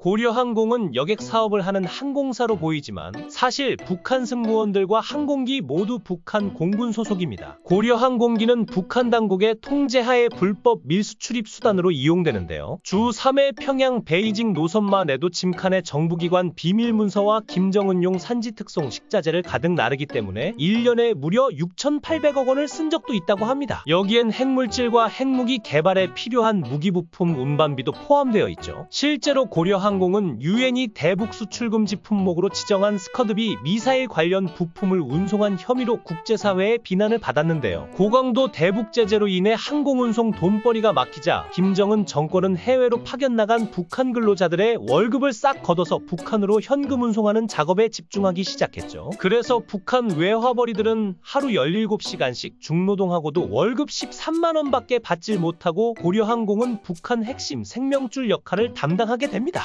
고려항공은 여객 사업을 하는 항공사로 보이지만 사실 북한 승무원들과 항공기 모두 북한 공군 소속입니다. 고려항공기는 북한 당국의 통제하에 불법 밀수출입 수단으로 이용되는데요. 주 3회 평양 베이징 노선만 내도 침칸에 정부기관 비밀 문서와 김정은용 산지 특송 식자재를 가득 나르기 때문에 1년에 무려 6,800억 원을 쓴 적도 있다고 합니다. 여기엔 핵물질과 핵무기 개발에 필요한 무기 부품 운반비도 포함되어 있죠. 실제로 고려 항공은 유엔이 대북 수출 금지 품목으로 지정한 스커드비 미사일 관련 부품을 운송한 혐의로 국제사회의 비난을 받았는데요. 고강도 대북 제재로 인해 항공 운송 돈벌이가 막히자 김정은 정권은 해외로 파견 나간 북한 근로자들의 월급을 싹 걷어서 북한으로 현금 운송하는 작업에 집중하기 시작했죠. 그래서 북한 외화벌이들은 하루 17시간씩 중노동하고도 월급 13만 원밖에 받질 못하고 고려항공은 북한 핵심 생명줄 역할을 담당하게 됩니다.